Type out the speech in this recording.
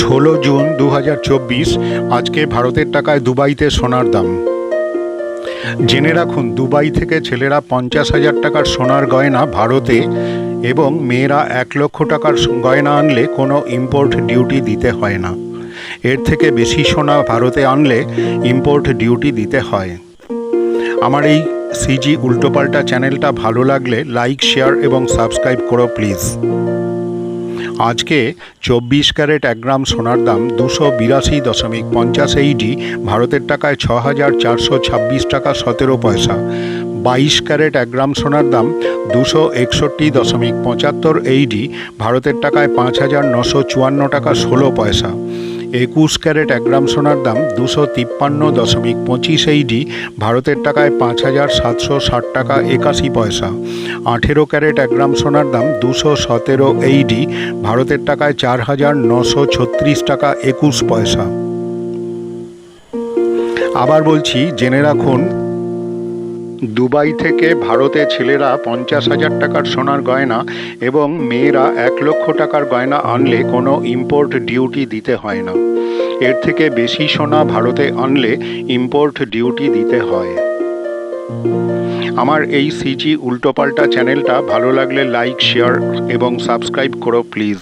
ষোলো জুন দু হাজার চব্বিশ, আজকে ভারতের টাকায় দুবাইতে সোনার দাম। জেনে রাখুন, দুবাই থেকে ছেলেরা পঞ্চাশ হাজার টাকার সোনার গয়না ভারতে এবং মেয়েরা এক লক্ষ টাকার গয়না আনলে কোনো ইম্পোর্ট ডিউটি দিতে হয় না। এর থেকে বেশি সোনা ভারতে আনলে ইম্পোর্ট ডিউটি দিতে হয়। আমার এই সিজি উল্টোপাল্টা চ্যানেলটা ভালো লাগলে লাইক শেয়ার এবং সাবস্ক্রাইব করো প্লিজ আজকে চব্বিশ ক্যারেট এক গ্রাম সোনার দাম দুশো বিরাশি দশমিক পঞ্চাশ এইটি ভারতের টাকায় ছ হাজার চারশো ছাব্বিশ টাকা সতেরো পয়সা। বাইশ ক্যারেট এক গ্রাম সোনার দাম দুশো একষট্টি দশমিক পঁচাত্তর এইটি ভারতের টাকায় পাঁচ হাজার নশো চুয়ান্ন টাকা ষোলো পয়সা। একুশ ক্যারেট এক গ্রাম সোনার দাম দুশো তিপ্পান্ন দশমিক পঁচিশ এইডি ভারতের টাকায় পাঁচ হাজার সাতশো ষাট টাকা একাশি পয়সা। আঠেরো ক্যারেট এক গ্রাম সোনার দাম দুশো সতেরো এইডি ভারতের টাকায় চার হাজার নশো ছত্রিশ টাকা একুশ পয়সা। আবার বলছি, জেনে রাখুন দুবাই থেকে ভারতে ছেলেরা পঞ্চাশ হাজার টাকার সোনার গয়না এবং মেয়েরা এক লক্ষ টাকার গয়না আনলে কোনো ইম্পোর্ট ডিউটি দিতে হয় না। এর থেকে বেশি সোনা ভারতে আনলে ইম্পোর্ট ডিউটি দিতে হয়। আমার এই সিজি উল্টোপাল্টা চ্যানেলটা ভালো লাগলে লাইক শেয়ার এবং সাবস্ক্রাইব করো প্লিজ